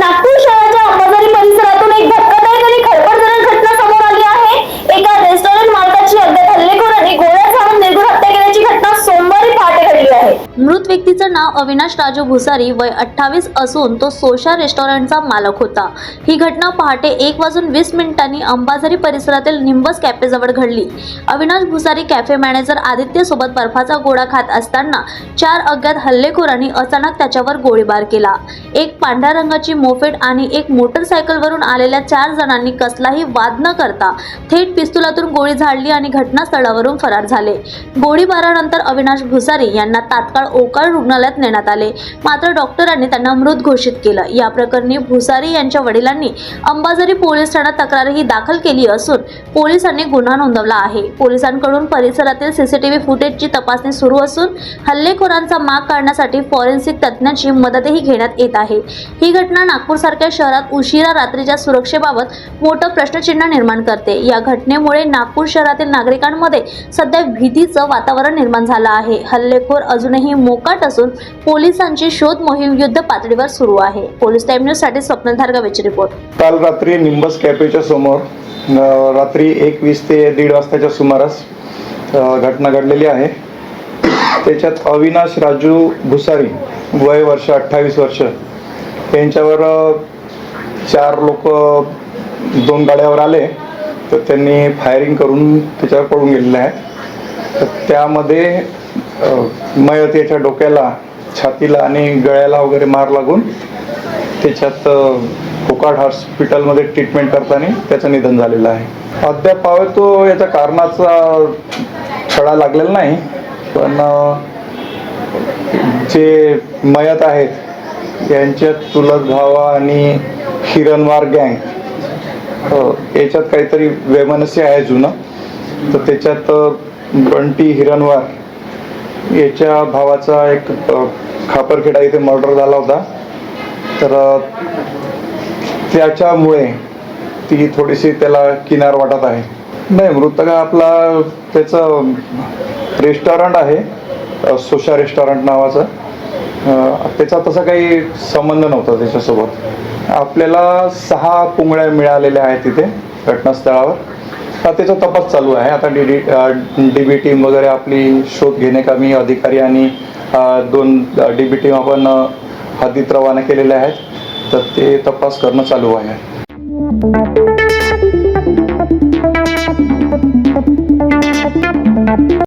la मृत व्यक्तीचं नाव अविनाश राजू भुसारी वय अठ्ठावीस असून तो सोशा रेस्टॉरंटचा मालक होता. ही घटना पहाटे एक वाजून वीस मिनिटांनी अंबाझरी परिसरातील निंबस कॅफेजवळ घडली. अविनाश भुसारी कॅफे मॅनेजर आदित्य सोबत बर्फाचा गोळा खात असताना चार अज्ञात हल्लेखोरांनी अचानक त्याच्यावर गोळीबार केला. एक पांढऱ्या रंगाची मोफेट आणि एक मोटरसायकलवरून आलेल्या चार जणांनी कसलाही वाद न करता थेट पिस्तुलातून गोळी झाडली आणि घटनास्थळावरून फरार झाले. गोळीबारानंतर अविनाश भुसारी यांना तात्काळ ओकाळ रुग्णालयात नेण्यात आले. मात्र डॉक्टरांनी त्यांना मृत घोषित केलं. या प्रकरणी भुसारी यांच्या वडिलांनी अंबाझरी पोलीस ठाण्यात तक्रारही दाखल केली असून पोलिसांनी गुन्हा नोंदवला आहे. पोलिसांकडून परिसरातील सीसीटीव्ही फुटेजची तपासणी सुरू असून हल्लेखोरांचा माग काढण्यासाठी फॉरेन्सिक तज्ज्ञांची मदतही घेण्यात येत आहे. ही घटना नागपूरसारख्या शहरात उशिरा रात्रीच्या सुरक्षेबाबत मोठं प्रश्नचिन्ह निर्माण करते. या घटनेमुळे नागपूर शहरातील नागरिकांमध्ये सध्या भीतीचं वातावरण निर्माण झालं आहे. हल्लेखोर अजूनही मोकाट असून पोलिसांची शोध मोहीम युद्ध पातळीवर सुरू आहे. पोलीस टाइम न्यूजसाठी स्वप्नधार धारगावेची रिपोर्ट. काल रात्री निंबस कॅफेच्या समोर रात्री एक वीस ते दीड वाजताच्या सुमारास घटना घडलेली आहे. त्याच्यात अविनाश राजू भुसारी वय वर्ष अठ्ठावीस वर्ष. यांच्यावर चार लोक दोन गाड्यावर आले. तर त्यांनी फायरिंग करून त्याच्यावर पळून गेलेले आहेत. तर त्यामध्ये मयत याच्या डोक्याला छातीला आणि गळ्याला वगैरे मार लागून त्याच्यात कोकाड हॉस्पिटलमध्ये ट्रीटमेंट करताना त्याचं निधन झालेलं आहे. अद्याप पावे तो याच्या कारणाचा छडा लागलेला नाही पण जे मयत आहेत यांच्यात तुलत भावा आणि हिरणवार गँग याच्यात काहीतरी वैमनस्य आहे जुनं तर त्याच्यात बंटी हिरणवार याच्या भावाचा एक खापरखेडा इथे मर्डर झाला होता. तर त्याच्यामुळे ती थोडीशी त्याला किनार वाटत आहे. नाही मृतका आपला त्याचं रेस्टॉरंट आहे सोशा रेस्टॉरंट नावाचं. त्याचा तसा काही संबंध नव्हता त्याच्यासोबत. आपल्याला सहा पुंगळ्या मिळालेल्या आहेत तिथे घटनास्थळावर. त्याचा तपास चालू आहे. आता D D D B team वगैरे आपली शोध घेणे घेणेकामी अधिकारी आणि दोन डी बी टीम आपण हद्दीत रवाना केलेल्या आहेत. तर ते तपास करणं चालू आहे.